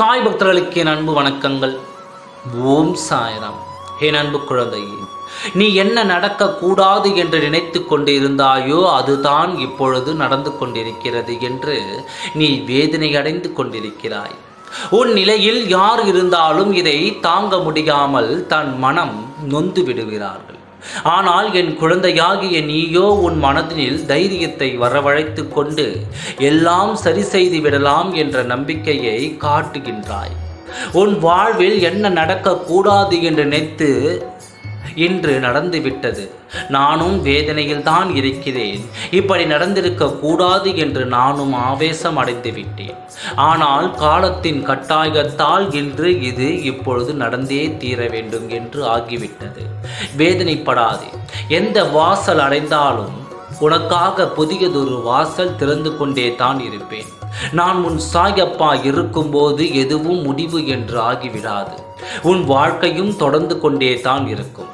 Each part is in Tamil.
சாய் பக்தர்களுக்கு என் அன்பு வணக்கங்கள். ஓம் சாய்ராம். என் அன்பு குழந்தையே நீ என்ன நடக்கக்கூடாது என்று நினைத்து கொண்டிருந்தாயோ அதுதான் இப்பொழுது நடந்து கொண்டிருக்கிறது என்று நீ வேதனை அடைந்து கொண்டிருக்கிறாய். உன் நிலையில் யார் இருந்தாலும் இதை தாங்க முடியாமல் தன் மனம் நொந்து விடுகிறார்கள். ஆனால் என் குழந்தையாகிய நீயோ உன் மனதில் தைரியத்தை வரவழைத்து கொண்டு எல்லாம் சரி செய்து விடலாம் என்ற நம்பிக்கையை காட்டுகின்றாய். உன் வாழ்வில் என்ன நடக்கக்கூடாது என்று நினைத்து இன்று நடந்துவிட்டது. நானும் வேதனையில்தான் இருக்கிறேன். இப்படி நடந்திருக்க கூடாது என்று நானும் ஆவேசம் அடைந்து விட்டேன் ஆனால் காலத்தின் கட்டாயத்தால் இன்று இது இப்பொழுது நடந்தே தீர வேண்டும் என்று ஆகிவிட்டது. வேதனைப்படாதே. எந்த வாசல் அடைந்தாலும் உனக்காக புதியதொரு வாசல் திறந்து கொண்டே தான் இருப்பேன். நான் உன் சாயப்பா இருக்கும்போது எதுவும் முடிவு என்று ஆகிவிடாது. உன் வாழ்க்கையும் தொடர்ந்து கொண்டே தான் இருக்கும்.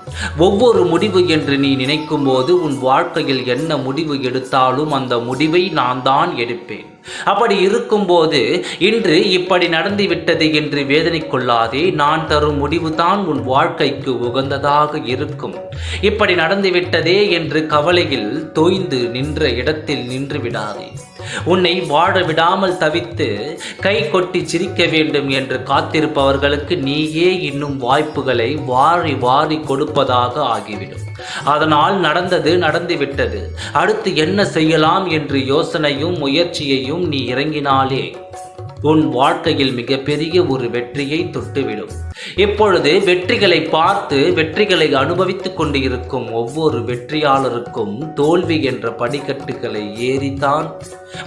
ஒவ்வொரு முடிவு என்று நீ நினைக்கும் போது உன் வாழ்க்கையில் என்ன முடிவு எடுத்தாலும் அந்த முடிவை நான் தான் எடுப்பேன். அப்படி இருக்கும்போது இன்று இப்படி நடந்துவிட்டது என்று வேதனை கொள்ளாதே நான் தரும் முடிவு தான் உன் வாழ்க்கைக்கு உகந்ததாக இருக்கும். இப்படி நடந்துவிட்டதே என்று கவலையில் தோய்ந்து நின்ற இடத்தில் நின்று விடாதே. உன்னை வாழ விடாமல் தவித்து கை கொட்டி சிரிக்க வேண்டும் என்று காத்திருப்பவர்களுக்கு நீயே இன்னும் வாய்ப்புகளை வாரி வாரி கொடுப்பதாக ஆகிவிடும். அதனால் நடந்தது நடந்துவிட்டது. அடுத்து என்ன செய்யலாம் என்று யோசனையும் முயற்சியையும் நீ இறங்கினாலே உன் வாழ்க்கையில் மிகப்பெரிய ஒரு வெற்றியை தொட்டுவிடும். இப்பொழுது வெற்றிகளை பார்த்து வெற்றிகளை அனுபவித்துக் கொண்டு இருக்கும் ஒவ்வொரு வெற்றியாளருக்கும் தோல்வி என்ற படிக்கட்டுகளை ஏறித்தான்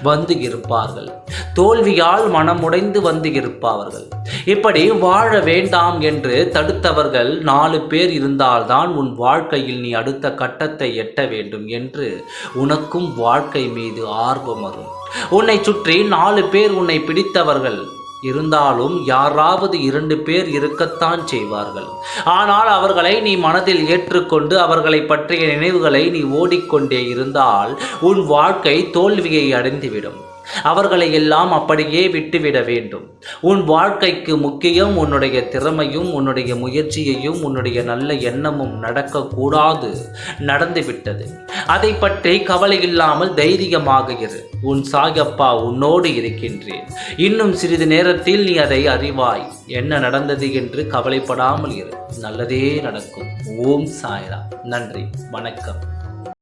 வந்து இருப்பார்கள். தோல்வியால் மனமுடைந்து வந்து இருப்பார்கள் இப்படி வாழ வேண்டாம் என்று தடுத்தவர்கள் நாலு பேர் இருந்தால்தான் உன் வாழ்க்கையில் நீ அடுத்த கட்டத்தை எட்ட வேண்டும் என்று உனக்கும் வாழ்க்கை மீது ஆர்வம் வரும். உன்னை சுற்றி நாலு பேர் உன்னை பிடித்தவர்கள். இருந்தாலும் யாராவது இரண்டு பேர் இருக்கத்தான் செய்வார்கள். ஆனால் அவர்களை நீ மனதில் ஏற்றுக்கொண்டு அவர்களை பற்றிய நினைவுகளை நீ ஓடிக்கொண்டே இருந்தால் உன் வாழ்க்கை தோல்வியை அடைந்துவிடும். அவர்களை எல்லாம் அப்படியே விட்டுவிட வேண்டும். உன் வாழ்க்கைக்கு முக்கியம் உன்னுடைய திறமையும் உன்னுடைய முயற்சியையும் உன்னுடைய நல்ல எண்ணமும் நடக்கக்கூடாது. நடந்துவிட்டது. அதை பற்றி கவலை இல்லாமல் தைரியமாக இரு. உன் சாயப்பா உன்னோடு இருக்கின்றேன். இன்னும் சிறிது நேரத்தில் நீ அதை அறிவாய். என்ன நடந்தது என்று கவலைப்படாமல் இரு. நல்லதே நடக்கும். ஓம் சாய்ரா. நன்றி. வணக்கம்.